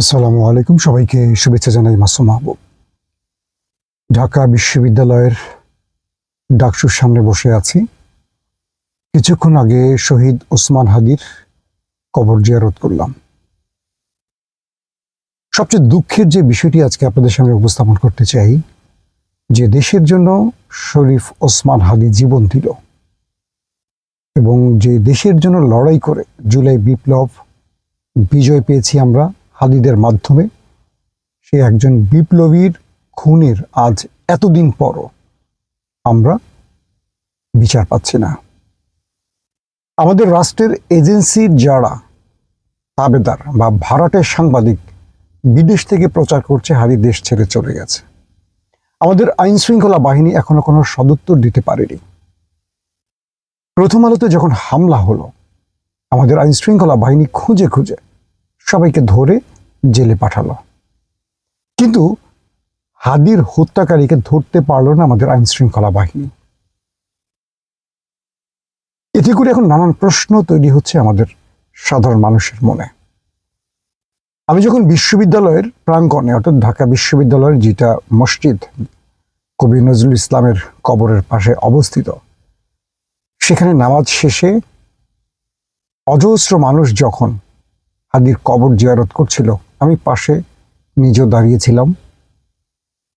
আসসালামু আলাইকুম। সবাইকে শুভেচ্ছা জানাই মাসুম মাহবুব। ঢাকা বিশ্ববিদ্যালয়ের ডাকসুর সামনে বসে আছি। কিছুক্ষণ আগে শহীদ ওসমান হাদির কবর জিয়ারত করলাম। সবচেয়ে দুঃখের যে বিষয়টি আজকে আপনাদের সামনে উপস্থাপন করতে চাই, যে দেশের জন্য শরীফ ওসমান হাদি জীবন দিল এবং যে দেশের জন্য লড়াই করে জুলাই বিপ্লব বিজয় পেয়েছি আমরা হাদিদের মাধ্যমে সে একজন বিপ্লবীর খুনের আজ এতদিন পরও আমরা বিচার পাচ্ছি না। আমাদের রাষ্ট্রের এজেন্সির যারা, তাবেদার বা ভাড়াটের সাংবাদিক, বিদেশ থেকে প্রচার করছে হারি দেশ ছেড়ে চলে গেছে। আমাদের আইন শৃঙ্খলা বাহিনী এখনও কোনো সদুত্তর দিতে পারেনি। প্রথম আলোতে যখন হামলা হলো, আমাদের আইন শৃঙ্খলা বাহিনী খুঁজে খুঁজে সবাইকে ধরে জেলে পাঠালো। কিন্তু হাদির হত্যাকারীকে ধরতে পারল না আমাদের আইন শৃঙ্খলা বাহিনী। এতে করে এখন নানান প্রশ্ন তৈরি হচ্ছে আমাদের সাধারণ মানুষের মনে। আমি যখন বিশ্ববিদ্যালয়ের প্রাঙ্গণে, অর্থাৎ ঢাকা বিশ্ববিদ্যালয়ের যেটা মসজিদ, কবি নজরুল ইসলামের কবরের পাশে অবস্থিত, সেখানে নামাজ শেষে অজস্র মানুষ যখন হাদির কবর জিয়ারত করছিল। আমি পাশে নিজেও দাঁড়িয়েছিলাম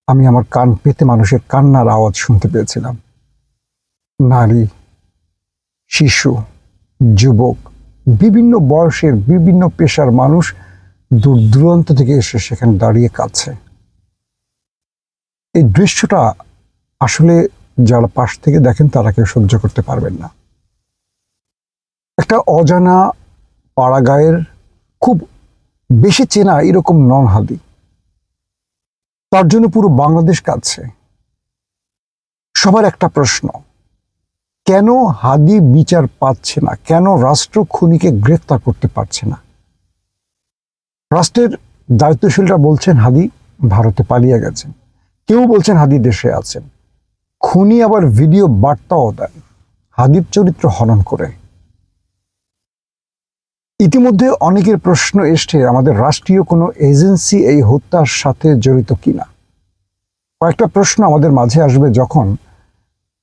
আমি আমার কান পেতে মানুষের কান্নার আওয়াজ শুনতে পেয়েছিলাম। নারী, শিশু, যুবক, বিভিন্ন বয়সের বিভিন্ন পেশার মানুষ দূর দূরান্ত থেকে এসে সেখানে দাঁড়িয়ে কাঁদছে। এই দৃশ্যটা আসলে যারা পাশ থেকে দেখেন তারা কেউ সহ্য করতে পারবেন না। একটা অজানা পাড়াগায়ের খুব বেশি চেনা এরকম নন হাদি তার জন্য পুরো বাংলাদেশ কাঁদছে। সবার একটা প্রশ্ন, কেন হাদি বিচার পাচ্ছে না? কেন রাষ্ট্র খুনিকে গ্রেফতার করতে পারছে না? রাষ্ট্রের দায়িত্বশীলরা বলছেন হাদি ভারতে পালিয়ে গেছেন কেউ বলছেন হাদি দেশে আছেন। খুনি আবার ভিডিও বার্তাও দেন। হাদির চরিত্র হনন করে। ইতিমধ্যে অনেকের প্রশ্ন এসছে, আমাদের রাষ্ট্রীয় কোনো এজেন্সি এই হত্যার সাথে জড়িত কিনা? কয়েকটা প্রশ্ন আমাদের মাঝে আসবে যখন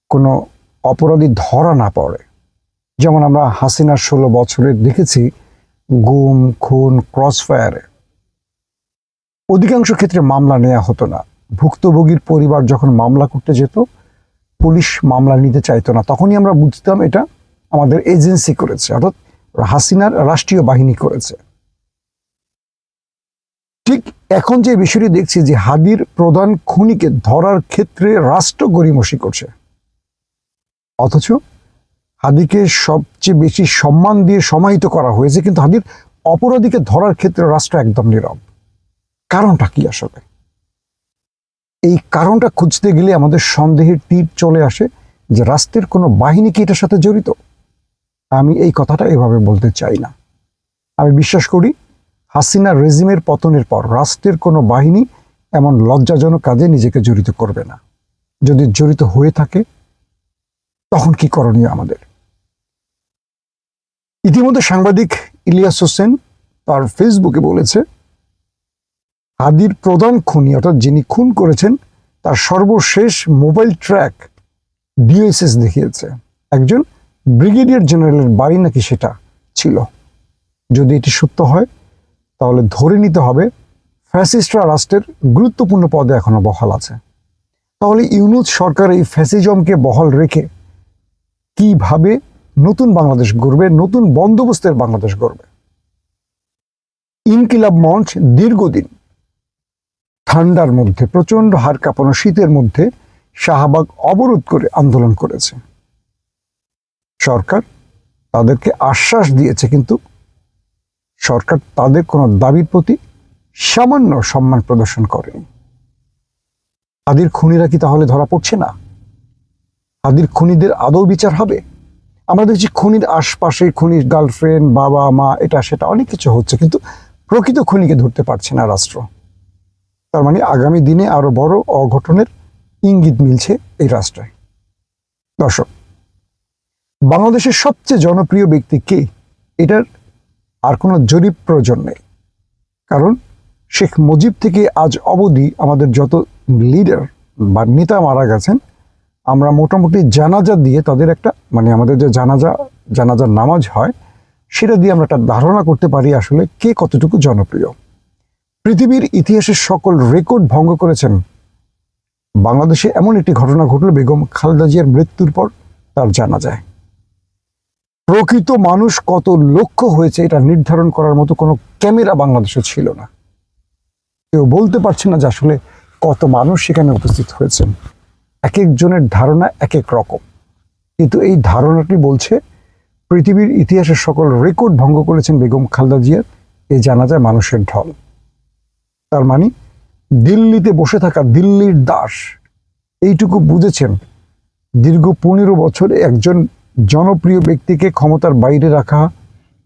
কোনো অপরাধী ধরা না পড়ে। যেমন আমরা হাসিনার ষোলো বছরে দেখেছি, গুম, খুন, ক্রসফায়ারে। অধিকাংশ ক্ষেত্রে মামলা নেওয়া হতো না। ভুক্তভোগীর পরিবার যখন মামলা করতে যেত, পুলিশ মামলা নিতে চাইতো না। তখনই আমরা বুঝতাম এটা আমাদের এজেন্সি করেছে। অর্থাৎ হাসিনার রাষ্ট্রীয় বাহিনী করেছে। ঠিক এখন যে বিষয়টি দেখছি যে হাদির প্রধান খুনিকে ধরার ক্ষেত্রে রাষ্ট্র গরিমসি করছে। অথচ হাদিকে সবচেয়ে বেশি সম্মান দিয়ে সমাহিত করা হয়েছে, কিন্তু হাদির অপরাধীকে ধরার ক্ষেত্রে রাষ্ট্র একদম নীরব। কারণটা কি আসলে? এই কারণটা খুঁজতে গেলে আমাদের সন্দেহের তীর চলে আসে যে রাষ্ট্রের কোনো বাহিনী কি এটার সাথে জড়িত? আমি এই কথাটা এভাবে বলতে চাই না। আমি বিশ্বাস করি হাসিনা রেজিমের পতনের পর রাষ্ট্রের কোনো বাহিনী এমন লজ্জাজনক কাজে নিজেকে জড়িত করবে না। যদি জড়িত হয়ে থাকে, তখন কি করণীয় আমাদের? ইতিমধ্যে সাংবাদিক ইলিয়াস হোসেন তার ফেসবুকে বলেছে, হাদির প্রধান খুনি অর্থাৎ যিনি খুন করেছেন, তার সর্বশেষ মোবাইল ট্র্যাক ডিএসএস দেখিয়েছে। একজন ব্রিগেডিয়ার জেনারেলের বাড়ি নাকি সেটা ছিল। যদি এটি সত্য হয়, তাহলে ধরে নিতে হবে ফ্যাসিস্টরা রাষ্ট্রের গুরুত্বপূর্ণ পদে এখনও বহাল আছে। তাহলে ইউনুস সরকার এই ফ্যাসিজমকে বহাল রেখে কীভাবে নতুন বাংলাদেশ গড়বে, নতুন বন্দোবস্তের বাংলাদেশ গড়বে? ইনকিলাব মঞ্চ দীর্ঘদিন ঠান্ডার মধ্যে প্রচণ্ড হাড় কাঁপানো শীতের মধ্যে শাহবাগ অবরোধ করে আন্দোলন করেছে। সরকার তাদেরকে আশ্বাস দিয়েছে, কিন্তু সরকার তাদের কোনো দাবির প্রতি সামান্য সম্মান প্রদর্শন করেনি। আদির খুনিরা কি তাহলে ধরা পড়ছে না? আদির খুনিদের আদৌ বিচার হবে? আমরা দেখছি খুনির আশপাশে, খুনির গার্লফ্রেন্ড বাবা, মা, এটা, সেটা অনেক কিছু হচ্ছে, কিন্তু প্রকৃত খুনিকে ধরতে পারছে না রাষ্ট্র। তার মানে আগামী দিনে আরও বড় অঘটনের ইঙ্গিত মিলছে এই রাষ্ট্রে। দর্শক বাংলাদেশের সবচেয়ে জনপ্রিয় ব্যক্তি কে? এটার আর কোনো জরিপ প্রয়োজন নেই। কারণ শেখ মুজিব থেকে আজ অবধি আমাদের যত লিডার বা নেতা মারা গেছেন, আমরা মোটামুটি জানাজা দিয়ে তাদের একটা মানে আমাদের যে জানাজা জানাজার নামাজ হয়, সেটা দিয়ে আমরা একটা ধারণা করতে পারি আসলে কে কতটুকু জনপ্রিয়। পৃথিবীর ইতিহাসের সকল রেকর্ড ভঙ্গ করেছেন। বাংলাদেশে এমন একটি ঘটনা ঘটল, বেগম খালেদা জিয়ার মৃত্যুর পর তার জানা যায় প্রকৃত মানুষ কত লক্ষ্য হয়েছে এটা নির্ধারণ করার মতো কোনো ক্যামেরা বাংলাদেশে ছিল না। কেউ বলতে পারছে না যে আসলে কত মানুষ সেখানে উপস্থিত হয়েছেন। এক একজনের ধারণা এক এক রকম। কিন্তু এই ধারণাটি বলছে, পৃথিবীর ইতিহাসের সকল রেকর্ড ভঙ্গ করেছেন বেগম খালদা জিয়ার এই জানা যায় মানুষের ঢল। তার মানে দিল্লিতে বসে থাকা দিল্লির দাস, এইটুকু বুঝেছেন, দীর্ঘ পনেরো বছরে একজন জনপ্রিয় ব্যক্তিকে ক্ষমতার বাইরে রাখা,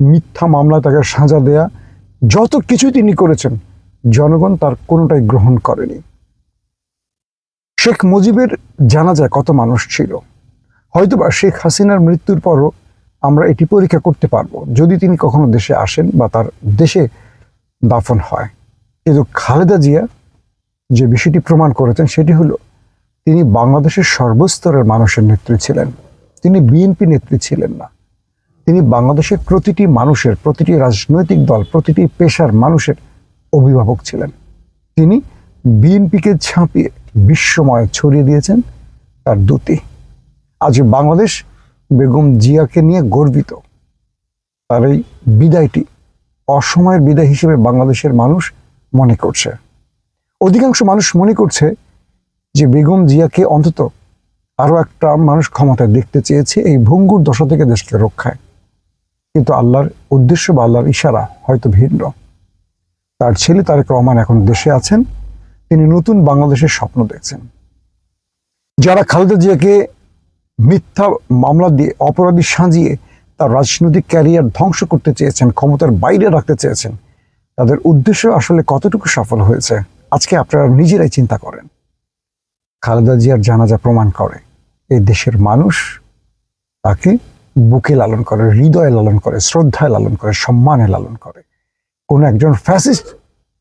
মিথ্যা মামলা তাকে সাজা দেয়া, যত কিছু তিনি করেছেন, জনগণ তার কোনোটাই গ্রহণ করেনি। শেখ মুজিবের জানা যায় কত মানুষ ছিল? হয়তোবা শেখ হাসিনার মৃত্যুর পরও আমরা এটি পরীক্ষা করতে পারব, যদি তিনি কখনো দেশে আসেন বা তার দেশে দাফন হয়। কিন্তু খালেদা জিয়া যে বিষয়টি প্রমাণ করেছেন, সেটি হলো তিনি বাংলাদেশের সর্বস্তরের মানুষের নেত্রী ছিলেন। তিনি বিএনপি নেত্রী ছিলেন না। তিনি বাংলাদেশের প্রতিটি মানুষের, প্রতিটি রাজনৈতিক দল, প্রতিটি পেশার মানুষের অভিভাবক ছিলেন। তিনি বিএনপিকে ছাপিয়ে বিশ্বময় ছড়িয়ে দিয়েছেন তার দুটি। আজ বাংলাদেশ বেগম জিয়াকে নিয়ে গর্বিত। তার এই বিদায়টি অসময়ের বিদায় হিসেবে বাংলাদেশের মানুষ মনে করছে। অধিকাংশ মানুষ মনে করছে যে বেগম জিয়াকে অন্তত আরও একটা মানুষ ক্ষমতায় দেখতে চেয়েছে, এই ভঙ্গুর দশা থেকে দেশকে রক্ষায়। কিন্তু আল্লাহর উদ্দেশ্য বা আল্লাহর ইশারা হয়তো ভিন্ন। তার ছেলে তারেক রহমান এখন দেশে আছেন, তিনি নতুন বাংলাদেশের স্বপ্ন দেখছেন। যারা খালেদা জিয়াকে মিথ্যা মামলা দিয়ে, অপরাধী সাজিয়ে তার রাজনৈতিক ক্যারিয়ার ধ্বংস করতে চেয়েছেন, ক্ষমতার বাইরে রাখতে চেয়েছেন, তাদের উদ্দেশ্য আসলে কতটুকু সফল হয়েছে, আজকে আপনারা নিজেরাই চিন্তা করেন। খালেদা জিয়ার জানাজা প্রমাণ করে। এই দেশের মানুষ তাকে বুকে লালন করে, হৃদয়ে লালন করে, শ্রদ্ধায় লালন করে, সম্মানে লালন করে। কোনো একজন ফ্যাসিস্ট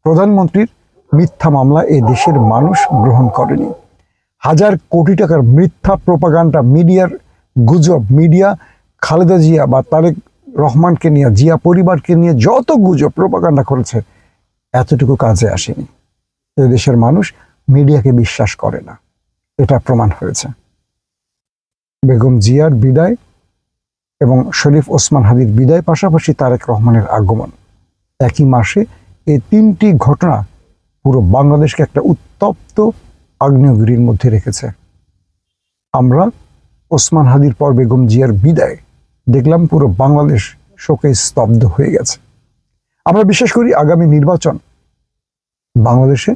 প্রধানমন্ত্রীর মিথ্যা মামলা এই দেশের মানুষ গ্রহণ করেনি। হাজার কোটি টাকার মিথ্যা প্রপাগান্ডা মিডিয়ার গুজব, মিডিয়া খালেদা জিয়া বা তারেক রহমানকে নিয়ে, জিয়া পরিবারকে নিয়ে যত গুজব, প্রপাগান্ডা করেছে, এতটুকু কাজে আসেনি। এ দেশের মানুষ মিডিয়াকে বিশ্বাস করে না। এটা প্রমাণ হয়েছে। বেগম জিয়ার বিদায় এবং শরীফ ওসমান হাদির বিদায়, পাশাপাশি তারেক রহমানের আগমন। একই মাসে এই তিনটি ঘটনা পুরো বাংলাদেশকে একটা উত্তপ্ত আগ্নেয়গিরির মধ্যে রেখেছে। আমরা ওসমান হাদির পর বেগম জিয়ার বিদায় দেখলাম পুরো বাংলাদেশ শোকে স্তব্ধ হয়ে গেছে। আমরা বিশ্বাস করি আগামী নির্বাচন বাংলাদেশে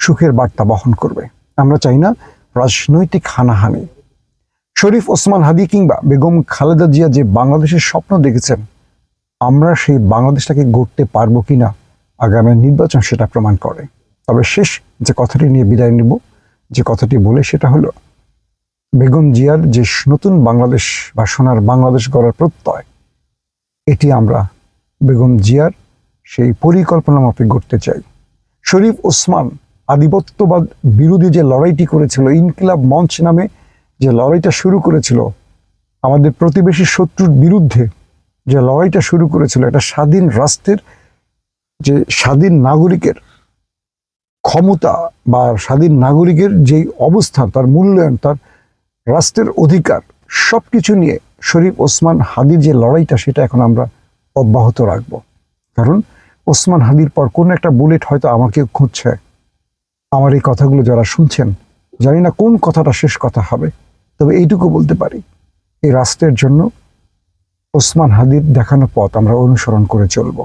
সুখের বার্তা বহন করবে। আমরা চাই না রাজনৈতিক হানাহানি শরীফ ওসমান হাদি কিংবা বেগম খালেদা জিয়া যে বাংলাদেশের স্বপ্ন দেখেছেন, আমরা সেই বাংলাদেশটাকে গড়তে পারব কিনা আগামী নির্বাচন সেটা প্রমাণ করে। তবে শেষ যে কথাটি নিয়ে বিদায় নেব, যে কথাটি বলে সেটা হলো, বেগম জিয়ার যে নতুন বাংলাদেশ বা সোনার বাংলাদেশ গড়ার প্রত্যয়, এটি আমরা বেগম জিয়ার সেই পরিকল্পনা মাফিক গড়তে চাই। শরীফ ওসমান আধিপত্যবাদ বিরোধী যে লড়াইটি করেছিল, ইনকিলাব মঞ্চ নামে যে লড়াইটা শুরু করেছিল, আমাদের প্রতিবেশী শত্রুর বিরুদ্ধে যে লড়াইটা শুরু করেছিল, একটা স্বাধীন রাষ্ট্রের যে স্বাধীন নাগরিকের ক্ষমতা বা স্বাধীন নাগরিকের যেই অবস্থান, তার মূল্যায়ন, তার রাষ্ট্রের অধিকার সব কিছু নিয়ে শরীফ ওসমান হাদির যে লড়াইটা, সেটা এখন আমরা অব্যাহত রাখব। কারণ ওসমান হাদির পর কোন একটা বুলেট হয়তো আমাকে খুঁজছে। আমার এই কথাগুলো যারা শুনছেন, জানি না কোন কথাটা শেষ কথা হবে। তবে এইটুকু বলতে পারি, এই রাষ্ট্রের জন্য ওসমান হাদির দেখানো পথ আমরা অনুসরণ করে চলব।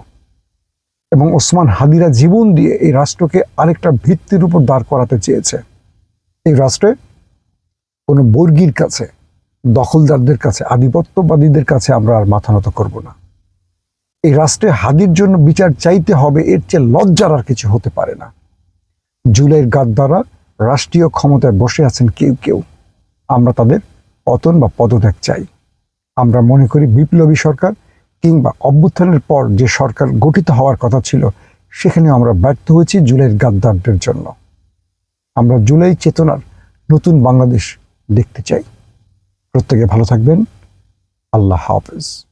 এবং ওসমান হাদিরা জীবন দিয়ে এই রাষ্ট্রকে আরেকটা ভিত্তির উপর দাঁড় করাতে চেয়েছে। এই রাষ্ট্রে কোনো বর্গীর কাছে, দখলদারদের কাছে, আধিপত্যবাদীদের কাছে আমরা আর মাথা নত করব না। এই রাষ্ট্রে হাদির জন্য বিচার চাইতে হবে, এর চেয়ে লজ্জার আর কিছু হতে পারে না। জুলাইয়ের গাদ্দারা রাষ্ট্রীয় ক্ষমতায় বসে আছেন কেউ কেউ। আমরা তাদের পতন বা পদত্যাগ চাই। আমরা মনে করি বিপ্লবী সরকার কিংবা অভ্যুত্থানের পর যে সরকার গঠিত হওয়ার কথা ছিল সেখানে আমরা ব্যর্থ হয়েছি জুলাইয়ের গাদ্দারদের জন্য। আমরা জুলাই চেতনার নতুন বাংলাদেশ দেখতে চাই। প্রত্যেকে ভালো থাকবেন। আল্লাহ হাফেজ।